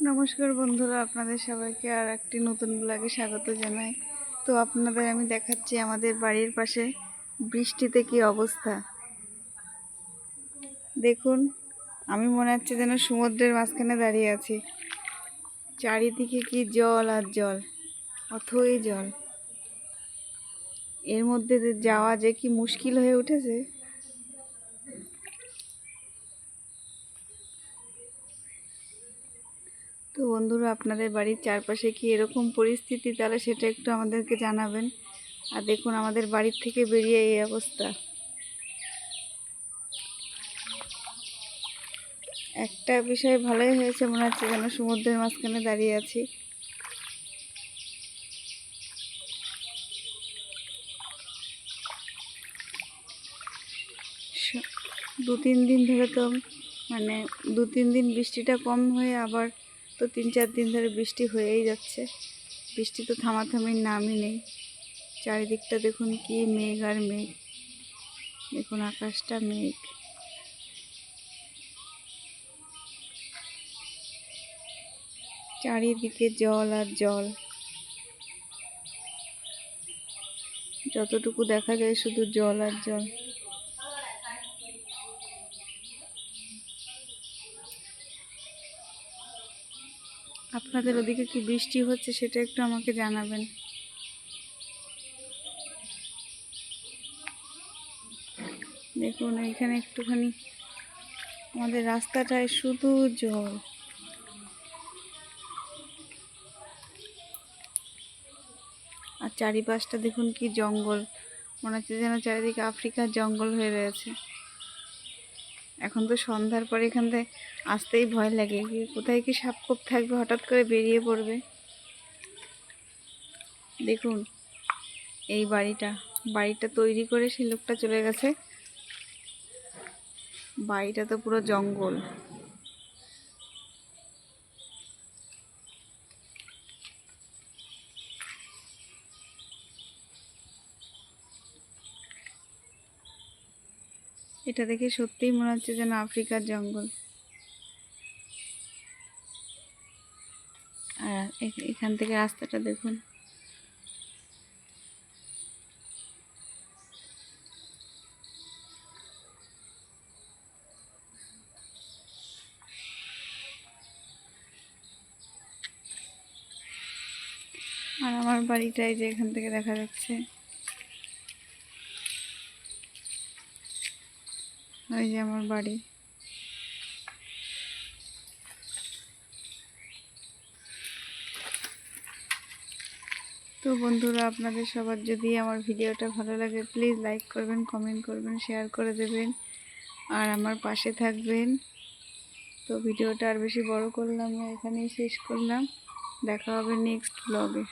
নমস্কার বন্ধুরা, আপনাদের সবাইকে আর একটি নতুন ব্লগে স্বাগত জানাই। তো আপনাদের আমি দেখাচ্ছি আমাদের বাড়ির পাশে বৃষ্টিতে কি অবস্থা। দেখুন, আমি মনে হচ্ছে যেন সমুদ্রের মাঝখানে দাঁড়িয়ে আছি। চারিদিকে কি জল আর জল, অথই জল। এর মধ্যে যাওয়া যে কি মুশকিল হয়ে উঠেছে তো বন্ধুরা, আপনাদের বাড়ির চারপাশে কি এরকম পরিস্থিতি? তাহলে সেটা একটু আমাদেরকে জানাবেন। আর দেখুন, আমাদের বাড়ির থেকে বেরিয়ে এই অবস্থা। একটা বিষয় ভালোই হয়েছে, মনে হচ্ছে যেন সমুদ্রের মাঝখানে দাঁড়িয়ে আছি। দু তিন দিন ধরে তো মানে দু তিন দিন বৃষ্টিটা কম হয়ে আবার তো তিন চার দিন ধরে বৃষ্টি হয়েই যাচ্ছে। বৃষ্টি তো থামাথামির নামই নেই। চারিদিকটা দেখুন কি মেঘ আর মেঘ। দেখুন আকাশটা মেঘ। চারিদিকে জল আর জল। যতটুকু দেখা যায় শুধু জল আর জল। আপনাদের ওদিকে কি বৃষ্টি হচ্ছে সেটা একটু আমাকে জানাবেন। দেখুন, এখানে একটুখানি আমাদের রাস্তাটায় শুধু জল। আর চারিপাশটা দেখুন কি জঙ্গল। মনে হচ্ছে যেন চারিদিকে আফ্রিকার জঙ্গল হয়ে রয়েছে। এখন তো সন্ধ্যার পর এখান থেকে আসতেই ভয় লাগে। কি কোথায় কি সাপ কোপ থাকবে, হঠাৎ করে বেরিয়ে পড়বে। দেখুন, এই বাড়িটা বাড়িটা তৈরি করে সেই লোকটা চলে গেছে। বাড়িটা তো পুরো জঙ্গল। এটা দেখে সত্যিই মনে হচ্ছে যেন আফ্রিকার জঙ্গল। আর এখান থেকে রাস্তাটা দেখুন। আর আমার বাড়িটাই যে এখান থেকে দেখা যাচ্ছে। ওই যে আমার বাড়ি। তো বন্ধুরা, আপনাদের সবার যদি আমার ভিডিওটা ভালো লাগে প্লিজ লাইক করবেন কমেন্ট করবেন শেয়ার করে দেবেন, আর আমার পাশে থাকবেন। তো ভিডিওটা আর বেশি বড় করলাম না, এখানেই শেষ করলাম। দেখা হবে নেক্সট ব্লগে